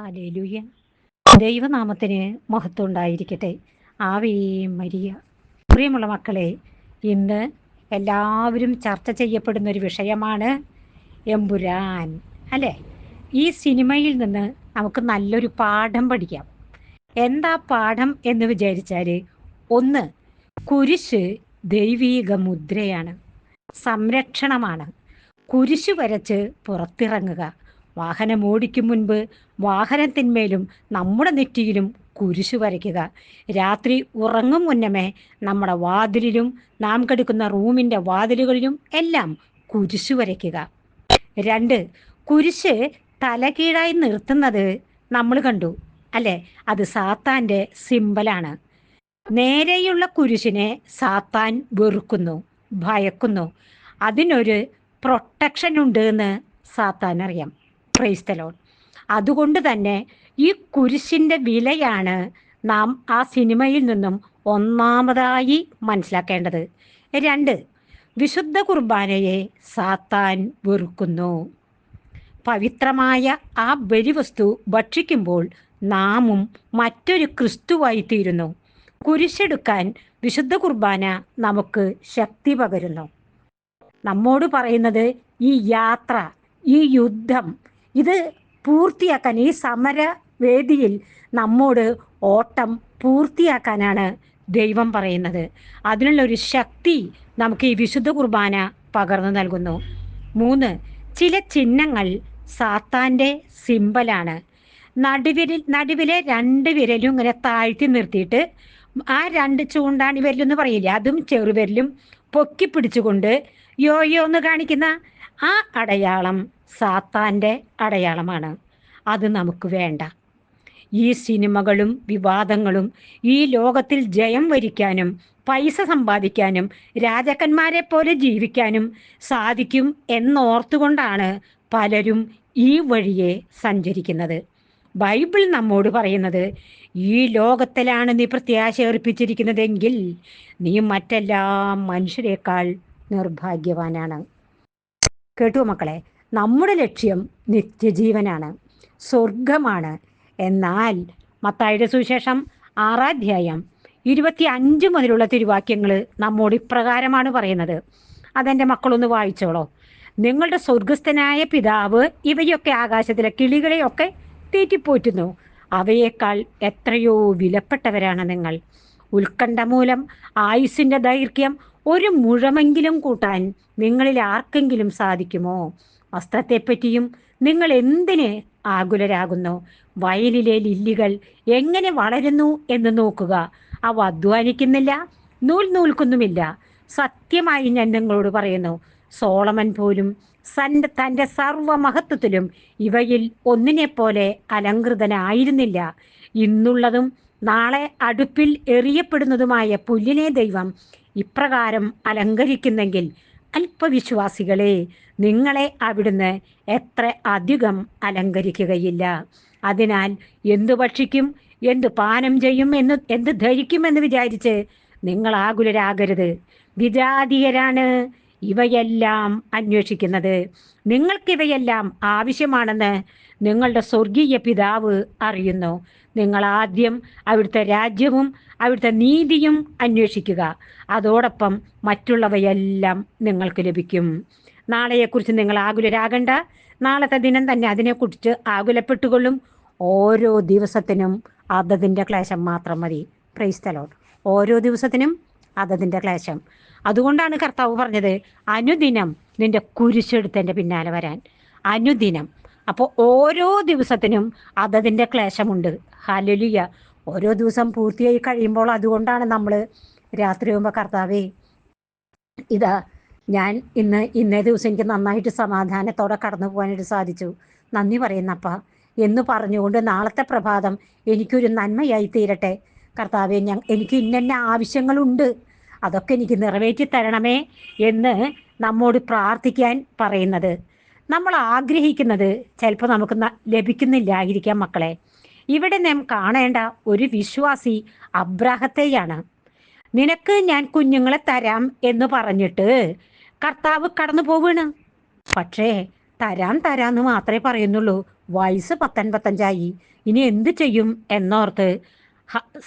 Hallelujah ദൈവനാമത്തിന് മഹത്വം ഉണ്ടായിരിക്കട്ടെ ആവേ മരിയ. പ്രിയമുള്ള മക്കളെ ഇന്ന് എല്ലാവരും ചർച്ച ചെയ്യപ്പെടുന്ന ഒരു വിഷയമാണ് എമ്പുരാൻ അല്ലേ? ഈ സിനിമയിൽ നിന്ന് നമുക്ക് നല്ലൊരു പാഠം പഠിക്കാം. എന്താ പാഠം എന്ന് വിചാരിച്ചാൽ ഒന്ന് കുരിശ് ദൈവീക മുദ്രയാണ്. സംരക്ഷണമാണ്. കുരിശ് വരച്ച് പുറത്തിറങ്ങുക. വാഹനം ഓടിക്കും മുൻപ് വാഹനത്തിന്മേലും നമ്മുടെ നെറ്റിയിലും കുരിശു വരയ്ക്കുക. രാത്രി ഉറങ്ങും മുന്നമേ നമ്മുടെ വാതിലിലും നാം കെടുക്കുന്ന റൂമിന്റെ വാതിലുകളിലും എല്ലാം കുരിശു വരയ്ക്കുക. രണ്ട് കുരിശ് തലകീഴായി നിർത്തുന്നത് നമ്മൾ കണ്ടു അല്ലേ? അത് സാത്താന്റെ സിമ്പലാണ്. നേരെയുള്ള കുരിശിനെ സാത്താൻ വെറുക്കുന്നു ഭയക്കുന്നു. അതിനൊരു പ്രൊട്ടക്ഷൻ ഉണ്ട് എന്ന് സാത്താൻ അറിയാം. ക്രൈസ്തലോൺ അതുകൊണ്ട് തന്നെ ഈ കുരിശിന്റെ വിലയാണ് നാം ആ സിനിമയിൽ നിന്നും ഒന്നാമതായി മനസ്സിലാക്കേണ്ടത്. രണ്ട് വിശുദ്ധ കുർബാനയെ സാത്താൻ വെറുക്കുന്നു. പവിത്രമായ ആ ബലിവസ്തു ഭക്ഷിക്കുമ്പോൾ നാമും മറ്റൊരു ക്രിസ്തുവായി തീരുന്നു കുരിശെടുക്കാൻ വിശുദ്ധ കുർബാന നമുക്ക് ശക്തി പകരുന്നു. നമ്മോട് പറയുന്നത് ഈ യാത്ര ഈ യുദ്ധം ഇത് പൂർത്തിയാക്കാൻ ഈ സമര വേദിയിൽ നമ്മോട് ഓട്ടം പൂർത്തിയാക്കാനാണ് ദൈവം പറയുന്നത്. അതിനുള്ള ഒരു ശക്തി നമുക്ക് ഈ വിശുദ്ധ കുർബാന പകർന്നു നൽകുന്നു. മൂന്ന് ചില ചിഹ്നങ്ങൾ സാത്താന്റെ സിമ്പലാണ്. നടുവിരൽ നടുവിലെ രണ്ട് വിരലും ഇങ്ങനെ താഴ്ത്തി നിർത്തിയിട്ട് ആ രണ്ട് ചൂണ്ടാണി വിരലെന്ന് പറയില്ല? അതും ചെറുവിരലും പൊക്കി പിടിച്ചുകൊണ്ട് യോയോ എന്ന് കാണിക്കുന്ന ആ അടയാളം സാത്താന്റെ അടയാളമാണ്. അത് നമുക്ക് വേണ്ട. ഈ സിനിമകളും വിവാദങ്ങളും ഈ ലോകത്തിൽ ജയം വരിക്കാനും പൈസ സമ്പാദിക്കാനും രാജാക്കന്മാരെ പോലെ ജീവിക്കാനും സാധിക്കും എന്നോർത്തുകൊണ്ടാണ് പലരും ഈ വഴിയെ സഞ്ചരിക്കുന്നത്. ബൈബിൾ നമ്മോട് പറയുന്നത് ഈ ലോകത്തിലാണ് നീ പ്രത്യാശ ഏർപ്പിച്ചിരിക്കുന്നതെങ്കിൽ നീ മറ്റെല്ലാ മനുഷ്യരെക്കാൾ നിർഭാഗ്യവാനാണ്. കേട്ടു മക്കളെ നമ്മുടെ ലക്ഷ്യം നിത്യജീവനാണ് സ്വർഗമാണ് എന്നാൽ മത്തായുടെ സുവിശേഷം ആറാധ്യായം ഇരുപത്തി അഞ്ച് മുതലുള്ള തിരുവാക്യങ്ങൾ നമ്മോട് ഇപ്രകാരമാണ് പറയുന്നത്. അതെന്റെ മക്കളൊന്ന് വായിച്ചോളോ. നിങ്ങളുടെ സ്വർഗസ്ഥനായ പിതാവ് ഇവയൊക്കെ ആകാശത്തിലെ കിളികളെയൊക്കെ തീറ്റിപ്പോറ്റുന്നു. അവയേക്കാൾ എത്രയോ വിലപ്പെട്ടവരാണ് നിങ്ങൾ. ഉത്കണ്ഠ മൂലം ആയുസിന്റെ ദൈർഘ്യം ഒരു മുഴമെങ്കിലും കൂട്ടാൻ നിങ്ങളിൽ ആർക്കെങ്കിലും സാധിക്കുമോ? വസ്ത്രത്തെപ്പറ്റിയും നിങ്ങൾ എന്തിന് ആകുലരാകുന്നു? വയലിലെ ലില്ലികൾ എങ്ങനെ വളരുന്നു എന്ന് നോക്കുക. അവ അധ്വാനിക്കുന്നില്ല നൂൽ നൂൽക്കുന്നുമില്ല. സത്യമായി ഞാൻ നിങ്ങളോട് പറയുന്നു സോളമൻ പോലും സന്റെ തന്റെ സർവമഹത്വത്തിലും ഇവയിൽ ഒന്നിനെ പോലെ അലങ്കൃതനായിരുന്നില്ല ഇന്നുള്ളതും നാളെ അടുപ്പിൽ എറിയപ്പെടുന്നതുമായ പുല്ലിനെ ദൈവം ഇപ്രകാരം അലങ്കരിക്കുന്നെങ്കിൽ അല്പവിശ്വാസികളെ നിങ്ങളെ അവിടുന്ന് എത്ര അധികം അലങ്കരിക്കുകയില്ല. അതിനാൽ എന്തു ഭക്ഷിക്കും എന്തു പാനം ചെയ്യും എന്ന് എന്ത് ധരിക്കുമെന്ന് വിചാരിച്ച് നിങ്ങൾ ആകുലരാകരുത്. വിജാതീയരാണ്. ഇവയെല്ലാം അന്വേഷിക്കുന്നത് നിങ്ങൾക്കിവയെല്ലാം ആവശ്യമാണെന്ന് നിങ്ങളുടെ സ്വർഗീയ പിതാവ് അറിയുന്നു. നിങ്ങൾ ആദ്യം അവിടുത്തെ രാജ്യവും അവിടുത്തെ നീതിയും അന്വേഷിക്കുക. അതോടൊപ്പം മറ്റുള്ളവയെല്ലാം നിങ്ങൾക്ക് ലഭിക്കും. നാളെയെക്കുറിച്ച് നിങ്ങൾ ആകുലരാകണ്ട. നാളത്തെ ദിനം തന്നെ അതിനെക്കുറിച്ച് ആകുലപ്പെട്ടുകൊള്ളും. ഓരോ ദിവസത്തിനും അതതിന്റെ ക്ലേശം മാത്രം മതി. പ്രൈസ്തലോട്ട് ഓരോ ദിവസത്തിനും അതതിന്റെ ക്ലേശം. അതുകൊണ്ടാണ് കർത്താവ് പറഞ്ഞത് അനുദിനം നിന്റെ കുരിശെടുത്തതിന്റെ പിന്നാലെ വരാൻ. അനുദിനം. അപ്പോൾ ഓരോ ദിവസത്തിനും അതതിന്റെ ക്ലേശമുണ്ട്. ഹലലിയ ഓരോ ദിവസം പൂർത്തിയായി കഴിയുമ്പോൾ അതുകൊണ്ടാണ് നമ്മൾ രാത്രി ആകുമ്പോൾ കർത്താവേ ഇതാ ഞാൻ ഇന്ന് ഇന്നേ ദിവസം എനിക്ക് നന്നായിട്ട് സമാധാനത്തോടെ കടന്നു പോകാനായിട്ട് സാധിച്ചു. നന്ദി പറയുന്നപ്പ എന്ന് പറഞ്ഞുകൊണ്ട് നാളത്തെ പ്രഭാതം എനിക്കൊരു നന്മയായി തീരട്ടെ. കർത്താവെ ഞാൻ എനിക്ക് ഇന്ന ആവശ്യങ്ങളുണ്ട്. അതൊക്കെ എനിക്ക് നിറവേറ്റി തരണമേ എന്ന് നമ്മോട് പ്രാർത്ഥിക്കാൻ പറയുന്നത്. നമ്മൾ ആഗ്രഹിക്കുന്നത് ചിലപ്പോൾ നമുക്ക് ലഭിക്കുന്നില്ലായിരിക്കാം മക്കളെ. ഇവിടെ നാം കാണേണ്ട ഒരു വിശ്വാസി അബ്രാഹത്തെയാണ്. നിനക്ക് ഞാൻ കുഞ്ഞുങ്ങളെ തരാം എന്ന് പറഞ്ഞിട്ട് കർത്താവ് കടന്നു പോവാണ് പക്ഷേ തരാം തരാന്ന് മാത്രമേ പറയുന്നുള്ളൂ. വയസ്സ് പത്തൊൻപത്തഞ്ചായി. ഇനി എന്ത് ചെയ്യും എന്നോർത്ത്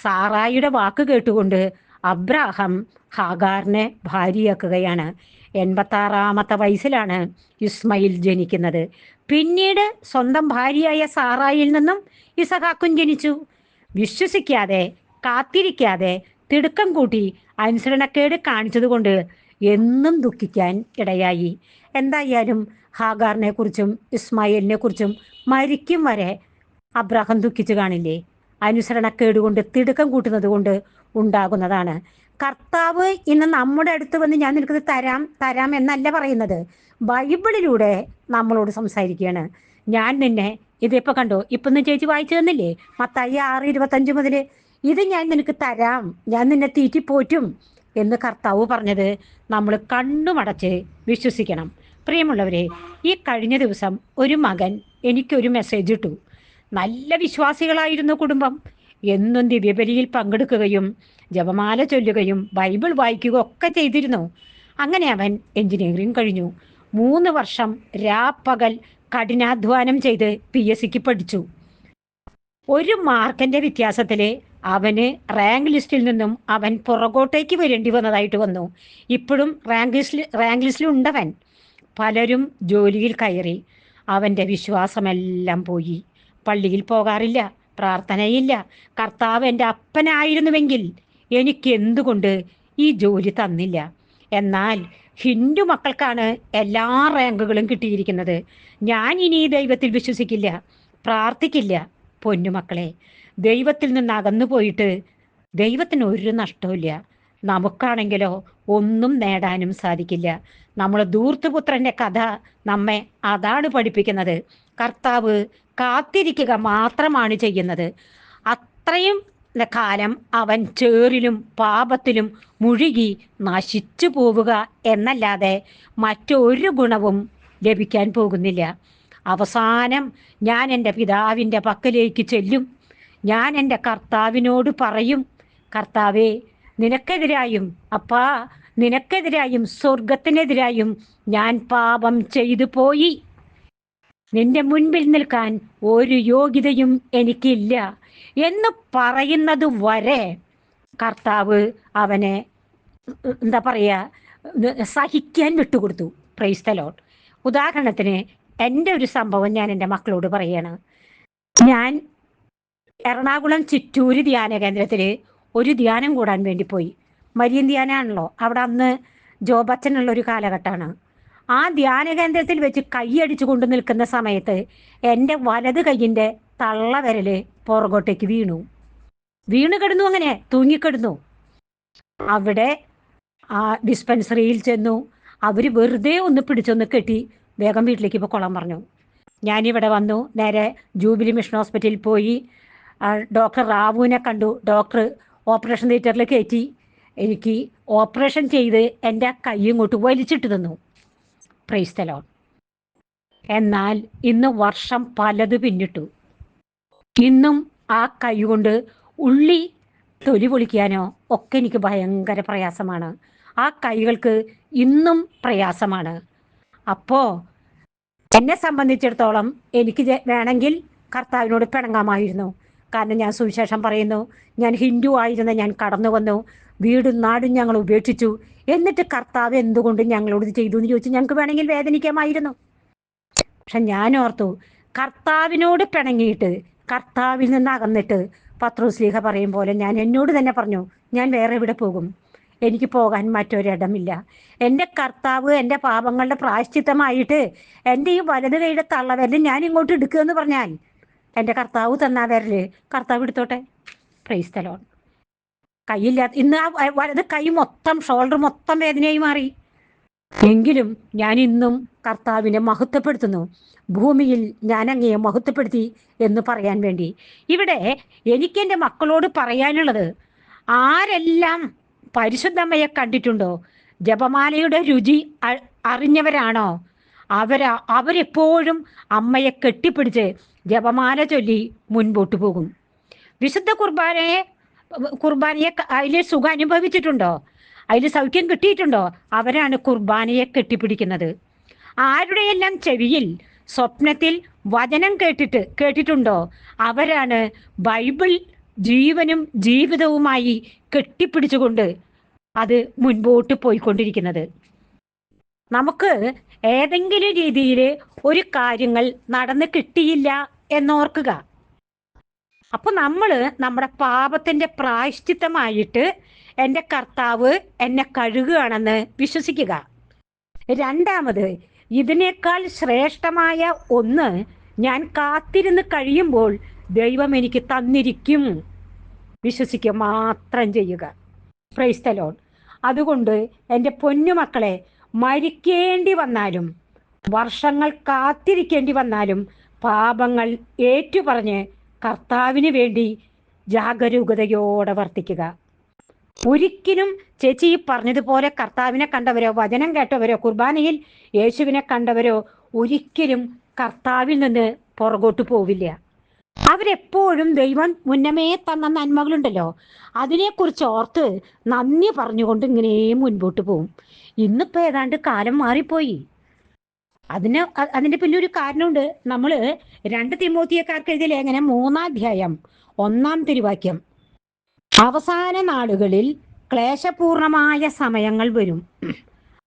സാറായിയുടെ വാക്ക് കേട്ടുകൊണ്ട് അബ്രാഹം ഹാഗാറിനെ ഭാര്യയാക്കുകയാണ്. എൺപത്താറാമത്തെ വയസ്സിലാണ് ഇസ്മയിൽ ജനിക്കുന്നത്. പിന്നീട് സ്വന്തം ഭാര്യയായ സാറായിൽ നിന്നും ഇസഹാക്കും ജനിച്ചു. വിശ്വസിക്കാതെ കാത്തിരിക്കാതെ തിടുക്കം കൂട്ടി അനുസരണക്കേട് കാണിച്ചതുകൊണ്ട് എന്നും ദുഃഖിക്കാൻ ഇടയായി. എന്തായാലും ഹാഗാറിനെ കുറിച്ചും ഇസ്മായിലിനെ കുറിച്ചും മരിക്കും വരെ അബ്രാഹം ദുഃഖിച്ചു കാണില്ലേ? അനുസരണക്കേട് കൊണ്ട് തിടുക്കം കൂട്ടുന്നത് കൊണ്ട് ഉണ്ടാകുന്നതാണ്. കർത്താവ് ഇന്ന് നമ്മുടെ അടുത്ത് വന്ന് ഞാൻ നിനക്കത് തരാം തരാം എന്നല്ല പറയുന്നത്. ബൈബിളിലൂടെ നമ്മളോട് സംസാരിക്കുകയാണ്. ഞാൻ നിന്നെ ഇതിപ്പോ കണ്ടോ? ഇപ്പൊ നിന്ന് ചേച്ചി വായിച്ചു തന്നില്ലേ? മത്തായി ആറ് ഇരുപത്തഞ്ച് മുതൽ ഇത് ഞാൻ നിനക്ക് തരാം ഞാൻ നിന്നെ തീറ്റിപ്പോറ്റും എന്ന് കർത്താവ് പറഞ്ഞത് നമ്മൾ കണ്ണുമടച്ച് വിശ്വസിക്കണം. പ്രിയമുള്ളവരെ ഈ കഴിഞ്ഞ ദിവസം ഒരു മകൻ എനിക്കൊരു മെസ്സേജ് ഇട്ടു. നല്ല വിശ്വാസികളായിരുന്നു കുടുംബം. എന്നും ദിവ്യബലിയിൽ പങ്കെടുക്കുകയും ജപമാല ചൊല്ലുകയും ബൈബിൾ വായിക്കുക ഒക്കെ ചെയ്തിരുന്നു. അങ്ങനെ അവൻ എഞ്ചിനീയറിംഗ് കഴിഞ്ഞു. മൂന്ന് വർഷം രാപ്പകൽ കഠിനാധ്വാനം ചെയ്ത് പി എസ് സിക്ക് പഠിച്ചു. ഒരു മാർക്കിന്റെ വ്യത്യാസത്തിൽ അവന് റാങ്ക് ലിസ്റ്റിൽ നിന്നും അവൻ പുറകോട്ടേക്ക് വരേണ്ടി വന്നതായിട്ട് വന്നു. ഇപ്പോഴും റാങ്ക് ലിസ്റ്റിൽ റാങ്ക് ലിസ്റ്റിൽ ഉണ്ടവൻ. പലരും ജോലിയിൽ കയറി. അവന്റെ വിശ്വാസമെല്ലാം പോയി. പള്ളിയിൽ പോകാറില്ല പ്രാർത്ഥനയില്ല. കർത്താവ് എന്റെ അപ്പനായിരുന്നുവെങ്കിൽ എനിക്ക് എന്തുകൊണ്ട് ഈ ജോലി തന്നില്ല? എന്നാൽ ഹിന്ദു മക്കൾക്കാണ് എല്ലാ റാങ്കുകളും കിട്ടിയിരിക്കുന്നത്. ഞാൻ ഇനി ദൈവത്തിൽ വിശ്വസിക്കില്ല പ്രാർത്ഥിക്കില്ല പൊന്നുമക്കളെ ദൈവത്തിൽ നിന്ന് അകന്നു പോയിട്ട് ദൈവത്തിന് ഒരു നഷ്ടവുമില്ല. നമുക്കാണെങ്കിലോ ഒന്നും നേടാനും സാധിക്കില്ല. നമ്മൾ ദൂർത്തുപുത്രന്റെ കഥ നമ്മെ അതാണ് പഠിപ്പിക്കുന്നത്. കർത്താവ് കാത്തിരിക്കുക മാത്രമാണ് ചെയ്യുന്നത്. അത്രയും കാലം അവൻ ചേറിലും പാപത്തിലും മുഴുകി നശിച്ചു പോവുക എന്നല്ലാതെ മറ്റൊരു ഗുണവും ലഭിക്കാൻ പോകുന്നില്ല. അവസാനം ഞാൻ എന്റെ പിതാവിന്റെ പക്കലേക്ക് ചെല്ലും. ഞാൻ എന്റെ കർത്താവിനോട് പറയും കർത്താവേ നിനക്കെതിരായും അപ്പാ നിനക്കെതിരായും സ്വർഗത്തിനെതിരായും ഞാൻ പാപം ചെയ്തു പോയി. നിന്റെ മുൻപിൽ നിൽക്കാൻ ഒരു യോഗ്യതയും എനിക്കില്ല എന്ന് പറയുന്നത് വരെ കർത്താവ് അവനെ എന്താ പറയുക സഹിക്കാൻ വിട്ടുകൊടുത്തു. പ്രൈസ്തലോട്ട് ഉദാഹരണത്തിന് എന്റെ ഒരു സംഭവം ഞാൻ എന്റെ മക്കളോട് പറയാണ്. ഞാൻ എറണാകുളം ചിറ്റൂര് ധ്യാന കേന്ദ്രത്തിൽ ഒരു ധ്യാനം കൂടാൻ വേണ്ടി പോയി. മരിയൻ ധ്യാനാണല്ലോ. അവിടെ അന്ന് ജോബച്ചനുള്ള ഒരു കാലഘട്ടമാണ്. ആ ധ്യാന കേന്ദ്രത്തിൽ വെച്ച് കൈയടിച്ചു കൊണ്ടു നിൽക്കുന്ന സമയത്ത് എന്റെ വലത് കൈയിന്റെ തള്ളവരൽ പുറകോട്ടേക്ക് വീണു. വീണ് കിടന്നു അങ്ങനെ തൂങ്ങിക്കിടന്നു. അവിടെ ആ ഡിസ്പെൻസറിയിൽ ചെന്നു. അവർ വെറുതെ ഒന്ന് പിടിച്ചൊന്ന് കെട്ടി വേഗം വീട്ടിലേക്ക് ഇപ്പോൾ പൊക്കോളാൻ പറഞ്ഞു. ഞാനിവിടെ വന്നു. നേരെ ജൂബിലി മിഷൻ ഹോസ്പിറ്റലിൽ പോയി. ഡോക്ടർ റാവുവിനെ കണ്ടു. ഡോക്ടർ ഓപ്പറേഷൻ തിയേറ്ററിൽ കയറ്റി. എനിക്ക് ഓപ്പറേഷൻ ചെയ്ത് എന്റെ കൈ ഇങ്ങോട്ട് വലിച്ചിട്ട് തന്നു. പ്രൈസ്തലോ എന്നാൽ ഇന്ന് വർഷം പലത് പിന്നിട്ടു. ഇന്നും ആ കൈകൊണ്ട് ഉള്ളി തൊലി പൊളിക്കാനോ ഒക്കെ എനിക്ക് ഭയങ്കര പ്രയാസമാണ്. ആ കൈകൾക്ക് ഇന്നും പ്രയാസമാണ്. അപ്പോ എന്നെ സംബന്ധിച്ചിടത്തോളം എനിക്ക് വേണമെങ്കിൽ കർത്താവിനോട് പിണങ്ങാമായിരുന്നു. കാരണം ഞാൻ സുവിശേഷം പറയുന്നു ഞാൻ ഹിന്ദു ആയിരുന്ന ഞാൻ കടന്നു വന്നു വീടും നാടും ഞങ്ങൾ ഉപേക്ഷിച്ചു. എന്നിട്ട് കർത്താവ് എന്തുകൊണ്ട് ഞങ്ങളോട് ചെയ്തു എന്ന് ചോദിച്ചു. ഞങ്ങൾക്ക് വേണമെങ്കിൽ വേദനിക്കാമായിരുന്നു. പക്ഷെ ഞാൻ ഓർത്തു കർത്താവിനോട് പിണങ്ങിയിട്ട് കർത്താവിൽ നിന്ന് അകന്നിട്ട് പത്രോസ്ലീഹ പറയും പോലെ ഞാൻ എന്നോട് തന്നെ പറഞ്ഞു ഞാൻ വേറെ എവിടെ പോകും? എനിക്ക് പോകാൻ മറ്റൊരിടമില്ല. എന്റെ കർത്താവ് എന്റെ പാപങ്ങളുടെ പ്രായശ്ചിത്തമായിട്ട് എന്റെ ഈ വലത് കൈയുടെ തള്ളവരൽ ഞാൻ ഇങ്ങോട്ട് എടുക്കുക എന്ന് പറഞ്ഞാൽ എന്റെ കർത്താവ് തന്നാ വരൽ കർത്താവ് എടുത്തോട്ടെ? പ്രൈസ് തലോൺ കൈയില്ലാത്ത ഇന്ന് ആ വലത് കൈ മൊത്തം ഷോൾഡർ മൊത്തം വേദനയായി മാറി. എങ്കിലും ഞാൻ ഇന്നും കർത്താവിനെ മഹത്വപ്പെടുത്തുന്നു. ഭൂമിയിൽ ഞാൻ അങ്ങയെ മഹത്വപ്പെടുത്തി എന്ന് പറയാൻ വേണ്ടി. ഇവിടെ എനിക്ക് എന്റെ മക്കളോട് പറയാനുള്ളത് ആരെല്ലാം പരിശുദ്ധമ്മയെ കണ്ടിട്ടുണ്ടോ? ജപമാലയുടെ രുചി അറിഞ്ഞവരാണോ? അവരാ അവരെപ്പോഴും അമ്മയെ കെട്ടിപ്പിടിച്ച് ജപമാല ചൊല്ലി മുൻപോട്ട് പോകും. വിശുദ്ധ കുർബാനയെ കുർബാനയെ അതിൽ സുഖം അനുഭവിച്ചിട്ടുണ്ടോ? അതിൽ സൗഖ്യം കിട്ടിയിട്ടുണ്ടോ? അവരാണ് കുർബാനയെ കെട്ടിപ്പിടിക്കുന്നത്. ആരുടെയെല്ലാം ചെവിയിൽ സ്വപ്നത്തിൽ വചനം കേട്ടിട്ട് കേട്ടിട്ടുണ്ടോ? അവരാണ് ബൈബിൾ ജീവനും ജീവിതവുമായി കെട്ടിപ്പിടിച്ചുകൊണ്ട് അത് മുൻപോട്ട് പോയിക്കൊണ്ടിരിക്കുന്നത്. നമുക്ക് ഏതെങ്കിലും രീതിയിൽ ഒരു കാര്യങ്ങൾ നടന്ന് കിട്ടിയില്ല എന്നോർക്കുക. അപ്പൊ നമ്മൾ നമ്മുടെ പാപത്തിന്റെ പ്രായശ്ചിത്തമായിട്ട് എന്റെ കർത്താവ് എന്നെ കഴുകുകയാണെന്ന് വിശ്വസിക്കുക. രണ്ടാമത് ഇതിനേക്കാൾ ശ്രേഷ്ഠമായ ഒന്ന് ഞാൻ കാത്തിരുന്ന് കഴിയുമ്പോൾ ദൈവം എനിക്ക് തന്നിരിക്കും. വിശ്വസിക്കുക മാത്രം ചെയ്യുക. പ്രൈസ്തലോൺ അതുകൊണ്ട് എന്റെ പൊന്നുമക്കളെ മരിക്കേണ്ടി വന്നാലും വർഷങ്ങൾ കാത്തിരിക്കേണ്ടി വന്നാലും പാപങ്ങൾ ഏറ്റുപറഞ്ഞ് കർത്താവിന് വേണ്ടി ജാഗരൂകതയോടെ വർത്തിക്കുക. ഒരിക്കലും ചേച്ചി പറഞ്ഞതുപോലെ കർത്താവിനെ കണ്ടവരോ വചനം കേട്ടവരോ കുർബാനയിൽ യേശുവിനെ കണ്ടവരോ ഒരിക്കലും കർത്താവിൽ നിന്ന് പുറകോട്ട് പോവില്ല. അവരെപ്പോഴും ദൈവം മുന്നമേ തന്ന നന്മകളുണ്ടല്ലോ. അതിനെക്കുറിച്ച് ഓർത്ത് നന്ദി പറഞ്ഞുകൊണ്ട് ഇങ്ങനെ മുൻപോട്ട് പോവും. ഇന്നിപ്പോൾ ഏതാണ്ട് കാലം മാറിപ്പോയി. അതിന് അതിന്റെ പിന്നെ ഒരു കാരണമുണ്ട്. നമ്മൾ രണ്ട് തിമോത്തിയക്കാർക്ക് എഴുതിയ ലേഖനം മൂന്നാധ്യായം ഒന്നാം തിരുവാക്യം. അവസാന നാളുകളിൽ ക്ലേശപൂർണമായ സമയങ്ങൾ വരും.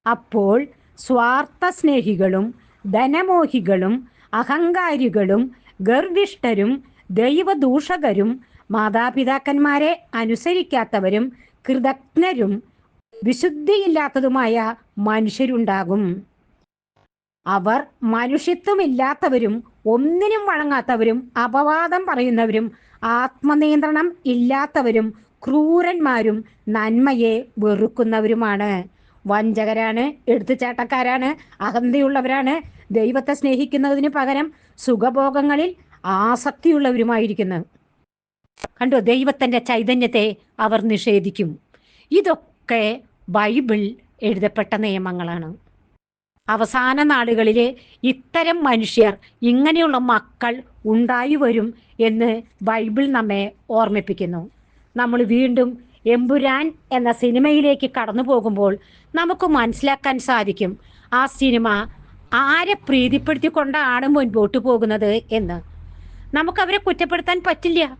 അപ്പോൾ സ്വാർത്ഥ സ്നേഹികളും ധനമോഹികളും അഹങ്കാരികളും ഗർവിഷ്ഠരും ദൈവദൂഷകരും മാതാപിതാക്കന്മാരെ അനുസരിക്കാത്തവരും കൃതജ്ഞരും വിശുദ്ധിയില്ലാത്തതുമായ മനുഷ്യരുണ്ടാകും. അവർ മനുഷ്യത്വമില്ലാത്തവരും ഒന്നിനും വഴങ്ങാത്തവരും അപവാദം പറയുന്നവരും ആത്മനിയന്ത്രണം ഇല്ലാത്തവരും ക്രൂരന്മാരും നന്മയെ വെറുക്കുന്നവരുമാണ്. വഞ്ചകരാണ് എടുത്തുചാട്ടക്കാരാണ് അഹന്തയുള്ളവരാണ്. ദൈവത്തെ സ്നേഹിക്കുന്നതിന് പകരം സുഖഭോഗങ്ങളിൽ ആസക്തിയുള്ളവരുമായിരിക്കുന്നു. കണ്ടോ ദൈവത്തിന്റെ ചൈതന്യത്തെ അവർ നിഷേധിക്കും. ഇതൊക്കെ ബൈബിൾ എഴുതപ്പെട്ട നിയമങ്ങളാണ്. അവസാന നാളുകളിൽ ഇത്തരം മനുഷ്യർ ഇങ്ങനെയുള്ള മക്കൾ ഉണ്ടായി വരും എന്ന് ബൈബിൾ നമ്മെ ഓർമ്മിപ്പിക്കുന്നു. നമ്മൾ വീണ്ടും എമ്പുരാൻ എന്ന സിനിമയിലേക്ക് കടന്നു പോകുമ്പോൾ നമുക്ക് മനസ്സിലാക്കാൻ സാധിക്കും ആ സിനിമ ആരെ പ്രീതിപ്പെടുത്തിക്കൊണ്ടാണ് മുൻപോട്ട് പോകുന്നത് എന്ന്. നമുക്കവരെ കുറ്റപ്പെടുത്താൻ പറ്റില്ല.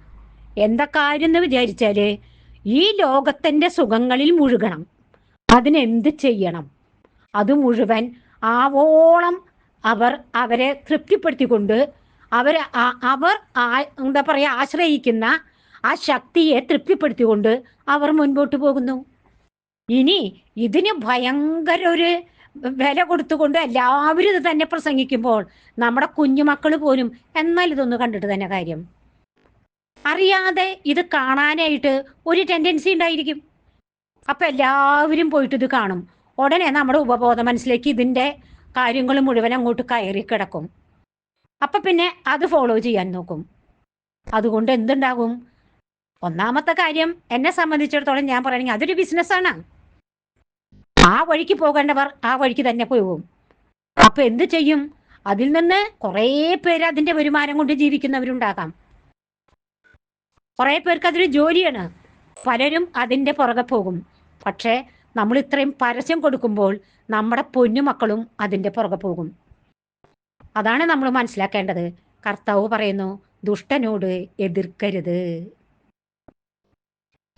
എന്താ കാര്യം എന്ന് വിചാരിച്ചാൽ ഈ ലോകത്തിന്റെ സുഖങ്ങളിൽ മുഴുകണം. അതിനെന്ത് ചെയ്യണം? അത് മുഴുവൻ ആവോളം അവർ അവരെ തൃപ്തിപ്പെടുത്തിക്കൊണ്ട് അവർ അവർ എന്താ പറയുക ആശ്രയിക്കുന്ന ആ ശക്തിയെ തൃപ്തിപ്പെടുത്തിക്കൊണ്ട് അവർ മുൻപോട്ട് പോകുന്നു. ഇനി ഇതിന് ഭയങ്കര ഒരു വില കൊടുത്തുകൊണ്ട് എല്ലാവരും ഇത് തന്നെ പ്രസംഗിക്കുമ്പോൾ നമ്മുടെ കുഞ്ഞുമക്കൾ പോലും എന്നാൽ ഇതൊന്ന് കണ്ടിട്ട് തന്നെ കാര്യം. അറിയാതെ ഇത് കാണാനായിട്ട് ഒരു ടെൻഡൻസി ഉണ്ടായിരിക്കും. അപ്പം എല്ലാവരും പോയിട്ട് ഇത് കാണും. ഉടനെ നമ്മുടെ ഉപബോധ മനസ്സിലേക്ക് ഇതിന്റെ കാര്യങ്ങൾ മുഴുവൻ അങ്ങോട്ട് കയറി കിടക്കും. അപ്പം പിന്നെ അത് ഫോളോ ചെയ്യാൻ നോക്കും. അതുകൊണ്ട് എന്തുണ്ടാകും? ഒന്നാമത്തെ കാര്യം എന്നെ സംബന്ധിച്ചിടത്തോളം ഞാൻ പറയണെങ്കിൽ അതൊരു ബിസിനസ്സാണ് ആ വഴിക്ക് പോകേണ്ടവർ ആ വഴിക്ക് തന്നെ പോകും. അപ്പൊ എന്ത് ചെയ്യും? അതിൽ നിന്ന് കുറേ പേര് അതിന്റെ വരുമാനം കൊണ്ട് ജീവിക്കുന്നവരുണ്ടാകാം. കുറേ പേർക്ക് അതൊരു ജോലിയാണ്. പലരും അതിന്റെ പുറകെ പോകും. പക്ഷേ നമ്മൾ ഇത്രയും പരസ്യം കൊടുക്കുമ്പോൾ നമ്മുടെ പൊന്നുമക്കളും അതിന്റെ പുറകെ പോകും. അതാണ് നമ്മൾ മനസ്സിലാക്കേണ്ടത്. കർത്താവ് പറയുന്നു ദുഷ്ടനോട് എതിർക്കരുത്.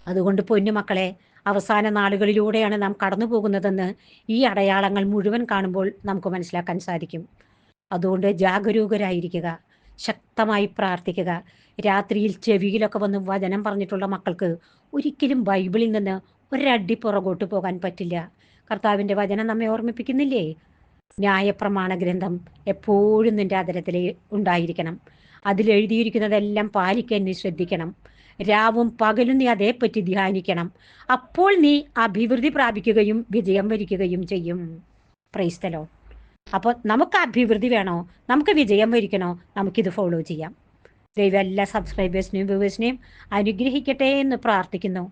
അതുകൊണ്ട് പൊന്നുമക്കളെ അവസാന നാളുകളിലൂടെയാണ് നാം കടന്നു പോകുന്നതെന്ന് ഈ അടയാളങ്ങൾ മുഴുവൻ കാണുമ്പോൾ നമുക്ക് മനസ്സിലാക്കാൻ സാധിക്കും. അതുകൊണ്ട് ജാഗരൂകരായിരിക്കുക ശക്തമായി പ്രാർത്ഥിക്കുക. രാത്രിയിൽ ചെവിയിലൊക്കെ വന്ന് വചനം പറഞ്ഞിട്ടുള്ള മക്കൾക്ക് ഒരിക്കലും ബൈബിളിൽ നിന്ന് ഒരടി പുറകോട്ട് പോകാൻ പറ്റില്ല. കർത്താവിന്റെ വചനം നമ്മെ ഓർമ്മിപ്പിക്കുന്നില്ലേ? ന്യായപ്രമാണ ഗ്രന്ഥം എപ്പോഴും നിന്റെ അതരത്തിൽ ഉണ്ടായിരിക്കണം. അതിലെഴുതിയിരിക്കുന്നതെല്ലാം പാലിക്കാൻ നീ ശ്രദ്ധിക്കണം. രാവും പകലും നീ അതേപ്പറ്റി ധ്യാനിക്കണം. അപ്പോൾ നീ അഭിവൃദ്ധി പ്രാപിക്കുകയും വിജയം വരിക്കുകയും ചെയ്യും. പ്രൈസ്തലോ അപ്പോൾ നമുക്ക് അഭിവൃദ്ധി വേണോ? നമുക്ക് വിജയം വരിക്കണോ? നമുക്കിത് ഫോളോ ചെയ്യാം. ദൈവം എല്ലാ സബ്സ്ക്രൈബേഴ്സിനെയും വ്യൂവേഴ്സിനെയും അനുഗ്രഹിക്കട്ടെ എന്ന് പ്രാർത്ഥിക്കുന്നു.